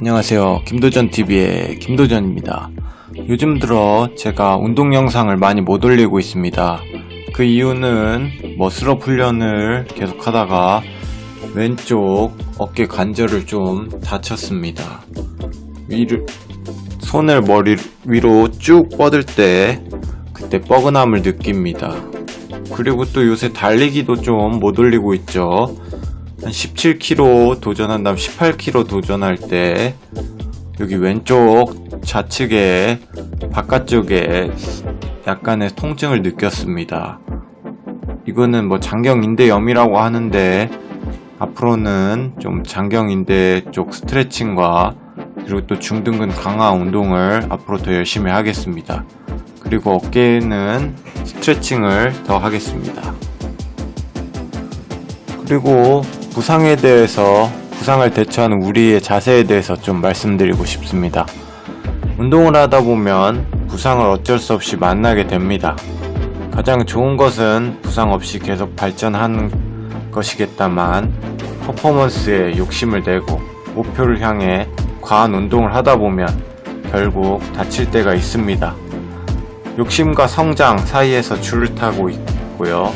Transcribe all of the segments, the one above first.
안녕하세요. 김도전TV의 김도전입니다. 요즘 들어 제가 운동 영상을 많이 못 올리고 있습니다. 그 이유는 머슬업 훈련을 계속 하다가 왼쪽 어깨 관절을 좀 다쳤습니다. 위를, 손을 머리 위로 쭉 뻗을 때 그때 뻐근함을 느낍니다. 그리고 또 요새 달리기도 좀 못 올리고 있죠. 한 17km 도전한 다음 18km 도전할 때 여기 왼쪽 좌측에 바깥쪽에 약간의 통증을 느꼈습니다. 이거는 뭐 장경인대염이라고 하는데 앞으로는 좀 장경인대 쪽 스트레칭과 그리고 또 중등근 강화 운동을 앞으로 더 열심히 하겠습니다. 그리고 어깨에는 스트레칭을 더 하겠습니다. 그리고 부상에 대해서 부상을 대처하는 우리의 자세에 대해서 좀 말씀드리고 싶습니다. 운동을 하다 보면 부상을 어쩔 수 없이 만나게 됩니다. 가장 좋은 것은 부상 없이 계속 발전하는 것이겠다만 퍼포먼스에 욕심을 내고 목표를 향해 과한 운동을 하다 보면 결국 다칠 때가 있습니다. 욕심과 성장 사이에서 줄을 타고 있고요.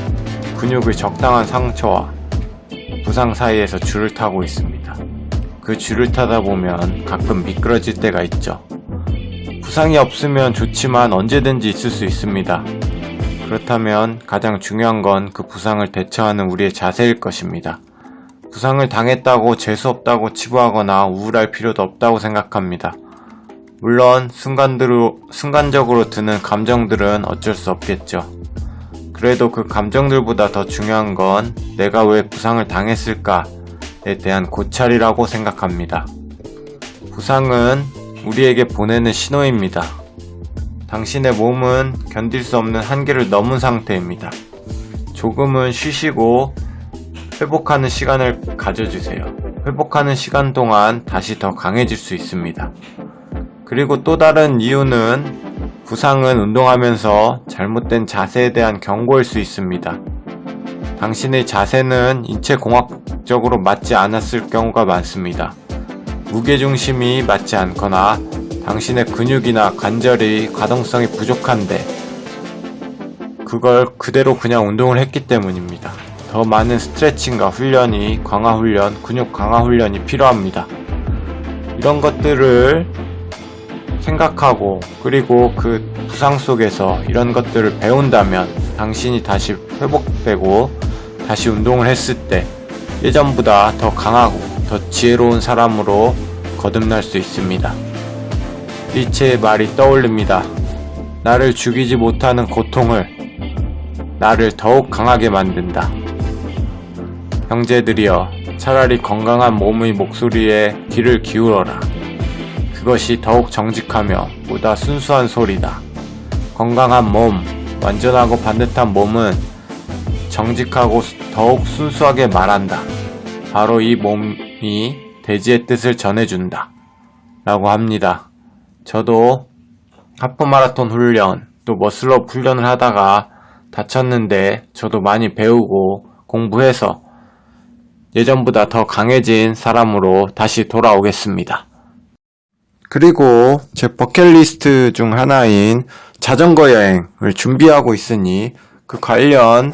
근육의 적당한 상처와 부상 사이에서 줄을 타고 있습니다. 그 줄을 타다 보면 가끔 미끄러질 때가 있죠. 부상이 없으면 좋지만 언제든지 있을 수 있습니다. 그렇다면 가장 중요한 건 그 부상을 대처하는 우리의 자세일 것입니다. 부상을 당했다고 재수없다고 치부하거나 우울할 필요도 없다고 생각합니다. 물론 순간적으로 드는 감정들은 어쩔 수 없겠죠. 그래도 그 감정들보다 더 중요한 건 내가 왜 부상을 당했을까에 대한 고찰이라고 생각합니다. 부상은 우리에게 보내는 신호입니다. 당신의 몸은 견딜 수 없는 한계를 넘은 상태입니다. 조금은 쉬시고 회복하는 시간을 가져주세요. 회복하는 시간 동안 다시 더 강해질 수 있습니다. 그리고 또 다른 이유는 부상은 운동하면서 잘못된 자세에 대한 경고일 수 있습니다. 당신의 자세는 인체 공학적으로 맞지 않았을 경우가 많습니다. 무게중심이 맞지 않거나 당신의 근육이나 관절이 가동성이 부족한데 그걸 그대로 그냥 운동을 했기 때문입니다. 더 많은 스트레칭과 훈련이 강화 훈련, 근육 강화 훈련이 필요합니다. 이런 것들을 생각하고 그리고 그 부상 속에서 이런 것들을 배운다면 당신이 다시 회복되고 다시 운동을 했을 때 예전보다 더 강하고 더 지혜로운 사람으로 거듭날 수 있습니다. 리체의 말이 떠올립니다. 나를 죽이지 못하는 고통을 나를 더욱 강하게 만든다. 형제들이여 차라리 건강한 몸의 목소리에 귀를 기울여라. 그것이 더욱 정직하며 보다 순수한 소리다. 건강한 몸, 완전하고 반듯한 몸은 정직하고 더욱 순수하게 말한다. 바로 이 몸이 대지의 뜻을 전해준다. 라고 합니다. 저도 하프 마라톤 훈련, 또 머슬업 훈련을 하다가 다쳤는데 저도 많이 배우고 공부해서 예전보다 더 강해진 사람으로 다시 돌아오겠습니다. 그리고 제 버킷리스트 중 하나인 자전거 여행을 준비하고 있으니 그 관련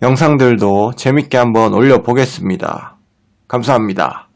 영상들도 재밌게 한번 올려보겠습니다. 감사합니다.